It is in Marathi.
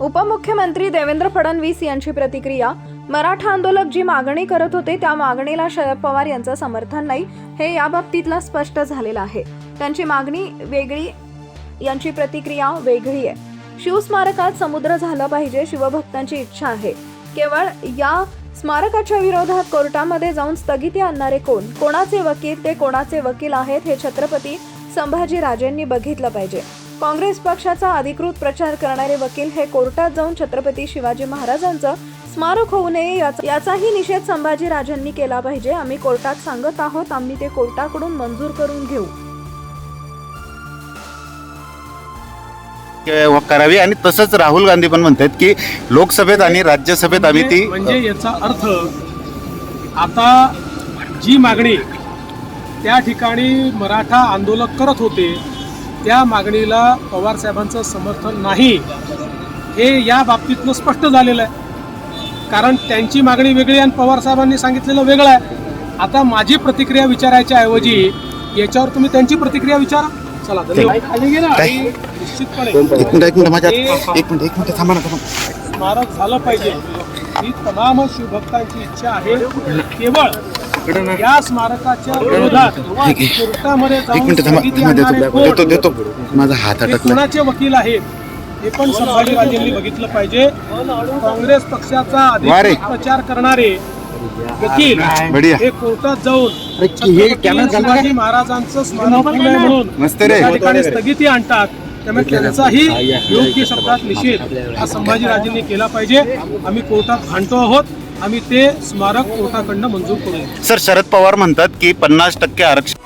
उपमुख्यमंत्री देवेंद्र फडणवीस यांची प्रतिक्रिया मराठा आंदोलक जी मागणी करत होते त्या मागणीला शरद पवार यांचं समर्थन नाही हे या बाबतीतला स्पष्ट झालेलं आहे. त्यांची मागणी वेगळी यांची प्रतिक्रिया वेगळी आहे. शिवस्मारकात समुद्र झालं पाहिजे शिवभक्तांची इच्छा आहे. केवळ या स्मारकाच्या विरोधात कोर्टामध्ये जाऊन स्थगिती आणणारे कोण? कोणाचे वकील? ते कोणाचे वकील आहेत? हे छत्रपती संभाजीराजेंनी बघितलं पाहिजे. काँग्रेस पक्षाचा अधिकृत प्रचार करणारे वकील हे कोर्टात जाऊन छत्रपती शिवाजी महाराजांचं स्मारक होऊ नये याचा- याचाही निषेध संभाजीराजांनी केला पाहिजे. आम्ही कोर्टात सांगत आहोत आम्ही ते कोर्टाकडून मंजूर करून घेऊ. के- करावी आणि तसंच राहुल गांधी पण म्हणतात की लोकसभेत आणि राज्यसभेत आम्ही ती म्हणजे याचा अर्थ आता जी मागणी त्या ठिकाणी मराठा आंदोलक करत होते. त्या मागणीला पवार साहेबांचं समर्थन नाही. हे या बाबतीतनं स्पष्ट झालेलं आहे. कारण त्यांची मागणी वेगळी आणि पवार साहेबांनी सांगितलेलं वेगळं आहे. आता माझी प्रतिक्रिया विचारायच्या ऐवजी याच्यावर तुम्ही त्यांची प्रतिक्रिया विचारा. चला निश्चितपणे एक मिनिट एक मिनिट माझ्या हे एक मिनिट एक मिनिट थांबा ना थांबा. स्मारक झालं पाहिजे. ही तमाम शिवभक्तांची इच्छा आहे. केवळ या स्मारकाच्या विरोधात कोर्टामध्ये एक जाऊन मिनिट थांबा. स्थगिती थांबा, आणणारे देतो कोण? देतो देतो. माझा हात हे अटकला. कोणाचे वकील आहेत? हे पण संभाजीराजेंनी बघितलं पाहिजे. काँग्रेस पक्षाचा वारे. अधिकृत प्रचार करणारे बढिया. हे कोर्टात जाऊन हे कॅमेरा? शिवाजी महाराजांचं नये म्हणून मस्त रे. त्या ठिकाणी स्थगिती आणतात. त्यामुळे त्यांचाही योग्य शब्दात निषेध हा संभाजीराजेंनी केला पाहिजे. आम्ही कोर्टात भांडतो आहोत. आम्ही ते स्मारक कोर्टाकडनं मंजूर करू सर शरद पवार म्हणतात की पन्नास टक्के आरक्षण